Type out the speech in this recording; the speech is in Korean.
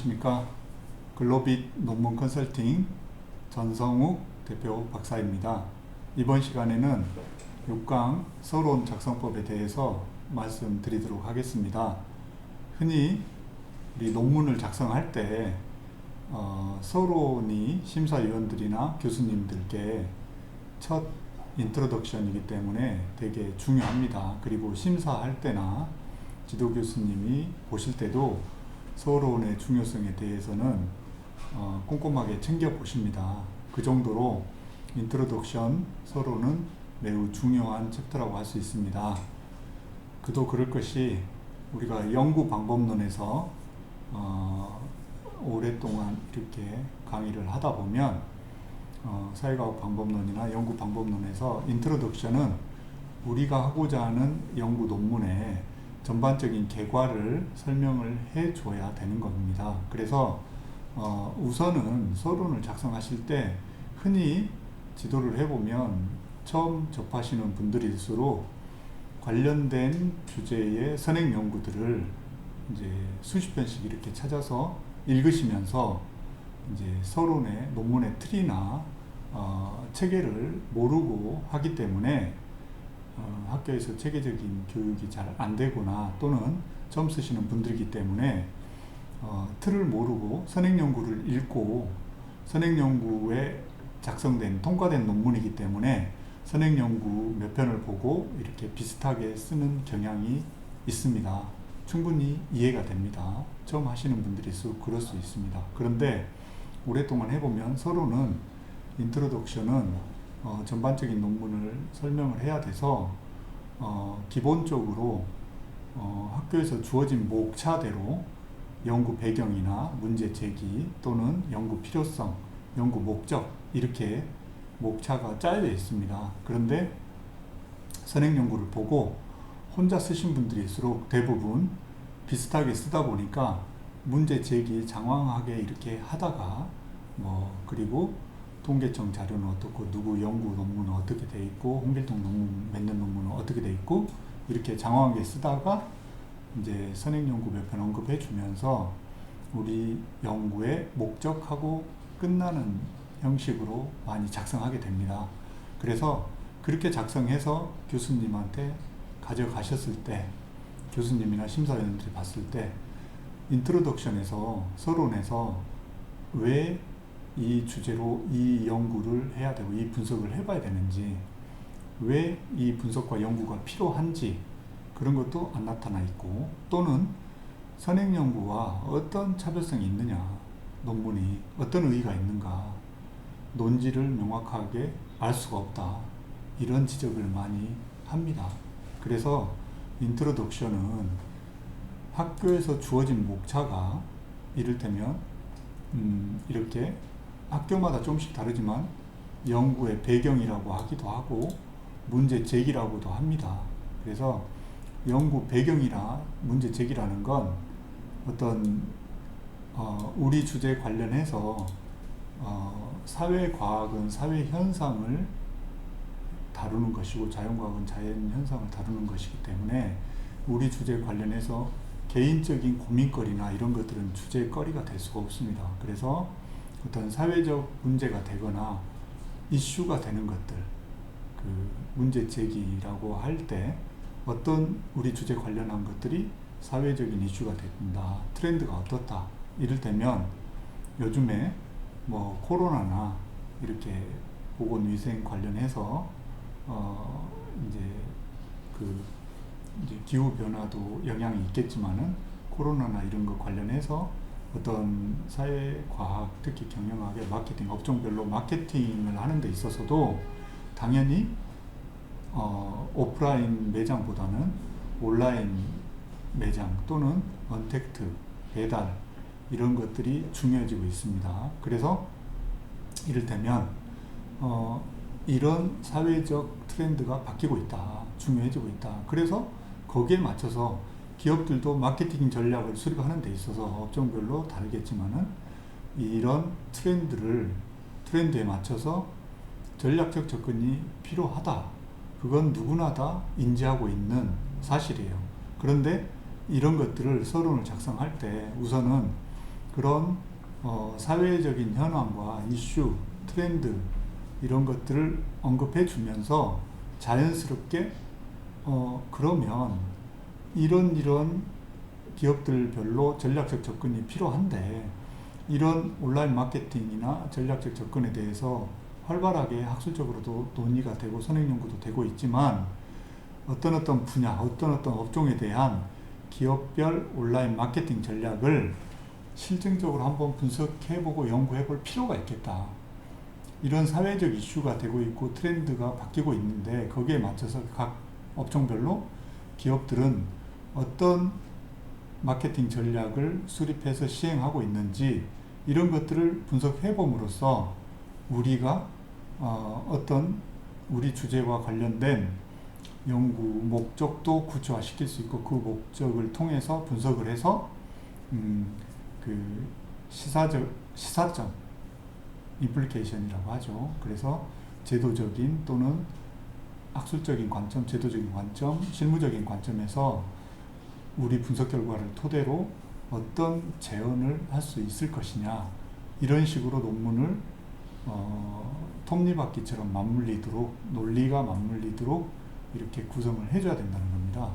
안녕하십니까. 글로빗 논문 컨설팅 전성욱 대표 박사입니다. 이번 시간에는 6강 서론 작성법에 대해서 말씀드리도록 하겠습니다. 흔히 우리 논문을 작성할 때 어, 서론이 심사위원들이나 교수님들께 첫 인트로덕션이기 때문에 되게 중요합니다. 그리고 심사할 때나 지도 교수님이 보실 때도 서론의 중요성에 대해서는 어, 꼼꼼하게 챙겨 보십니다. 그 정도로 인트로덕션 서론은 매우 중요한 챕터라고 할 수 있습니다. 그도 그럴 것이 우리가 연구 방법론에서 어, 오랫동안 이렇게 강의를 하다 보면 어, 사회과학 방법론이나 연구 방법론에서 인트로덕션은 우리가 하고자 하는 연구 논문의 전반적인 결과를 설명을 해줘야 되는 겁니다. 그래서 어, 우선은 서론을 작성하실 때 흔히 지도를 해보면 처음 접하시는 분들일수록 관련된 주제의 선행 연구들을 이제 수십 편씩 이렇게 찾아서 읽으시면서 이제 서론의 논문의 틀이나 어, 체계를 모르고 하기 때문에 어, 학교에서 체계적인 교육이 잘 안 되거나 또는 처음 쓰시는 분들이기 때문에 어, 틀을 모르고 선행 연구를 읽고 선행 연구에 작성된 통과된 논문이기 때문에 선행 연구 몇 편을 보고 이렇게 비슷하게 쓰는 경향이 있습니다. 충분히 이해가 됩니다. 처음 하시는 분들일수록 그럴 수 있습니다. 그런데 오랫동안 해보면 서로는 인트로덕션은 어, 전반적인 논문을 설명을 해야 돼서 어, 기본적으로 어, 학교에서 주어진 목차대로 연구 배경이나 문제 제기 또는 연구 필요성, 연구 목적 이렇게 목차가 짜여져 있습니다. 그런데 선행 연구를 보고 혼자 쓰신 분들일수록 대부분 비슷하게 쓰다 보니까 문제 제기 장황하게 이렇게 하다가 뭐 그리고 통계청 자료는 어떻고 누구 연구 논문은 어떻게 돼 있고 홍길동 논문 몇 년 논문은 어떻게 돼 있고 이렇게 장황하게 쓰다가 이제 선행 연구 몇 편 언급해 주면서 우리 연구의 목적하고 끝나는 형식으로 많이 작성하게 됩니다. 그래서 그렇게 작성해서 교수님한테 가져가셨을 때 교수님이나 심사위원들이 봤을 때 인트로덕션에서 서론에서 왜 이 주제로 이 연구를 해야 되고 이 분석을 해봐야 되는지 왜 이 분석과 연구가 필요한지 그런 것도 안 나타나 있고 또는 선행 연구와 어떤 차별성이 있느냐 논문이 어떤 의의가 있는가 논지를 명확하게 알 수가 없다 이런 지적을 많이 합니다. 그래서 인트로덕션은 학교에서 주어진 목차가 이를테면 음, 이렇게 학교마다 조금씩 다르지만 연구의 배경이라고 하기도 하고 문제 제기라고도 합니다. 그래서 연구 배경이나 문제 제기라는 건 어떤 어, 우리 주제 관련해서 어, 사회 과학은 사회 현상을 다루는 것이고 자연과학은 자연 현상을 다루는 것이기 때문에 우리 주제 관련해서 개인적인 고민거리나 이런 것들은 주제거리가 될 수가 없습니다. 그래서 어떤 사회적 문제가 되거나 이슈가 되는 것들, 그 문제 제기라고 할 때 어떤 우리 주제 관련한 것들이 사회적인 이슈가 된다, 트렌드가 어떻다. 이를테면 요즘에 뭐 코로나나 이렇게 보건위생 관련해서 어 이제 그 이제 기후 변화도 영향이 있겠지만은 코로나나 이런 것 관련해서 어떤 사회과학 특히 경영학의 마케팅 업종별로 마케팅을 하는 데 있어서도 당연히 어, 오프라인 매장보다는 온라인 매장 또는 언택트 배달 이런 것들이 중요해지고 있습니다. 그래서 이를테면 어, 이런 사회적 트렌드가 바뀌고 있다, 중요해지고 있다. 그래서 거기에 맞춰서 기업들도 마케팅 전략을 수립하는 데 있어서 업종별로 다르겠지만은 이런 트렌드를 트렌드에 맞춰서 전략적 접근이 필요하다. 그건 누구나 다 인지하고 있는 사실이에요. 그런데 이런 것들을 서론을 작성할 때 우선은 그런 어, 사회적인 현황과 이슈, 트렌드 이런 것들을 언급해 주면서 자연스럽게 어, 그러면 이런 이런 기업들별로 전략적 접근이 필요한데 이런 온라인 마케팅이나 전략적 접근에 대해서 활발하게 학술적으로도 논의가 되고 선행 연구도 되고 있지만 어떤 어떤 분야, 어떤 어떤 업종에 대한 기업별 온라인 마케팅 전략을 실증적으로 한번 분석해보고 연구해볼 필요가 있겠다. 이런 사회적 이슈가 되고 있고 트렌드가 바뀌고 있는데 거기에 맞춰서 각 업종별로 기업들은 어떤 마케팅 전략을 수립해서 시행하고 있는지 이런 것들을 분석해 봄으로써 우리가 어, 어떤 우리 주제와 관련된 연구 목적도 구체화시킬 수 있고 그 목적을 통해서 분석을 해서 음, 그 시사적 시사점 인플리케이션이라고 하죠. 그래서 제도적인 또는 학술적인 관점, 제도적인 관점, 실무적인 관점에서 우리 분석 결과를 토대로 어떤 재현을 할 수 있을 것이냐 이런 식으로 논문을 어, 톱니바퀴처럼 맞물리도록 논리가 맞물리도록 이렇게 구성을 해줘야 된다는 겁니다.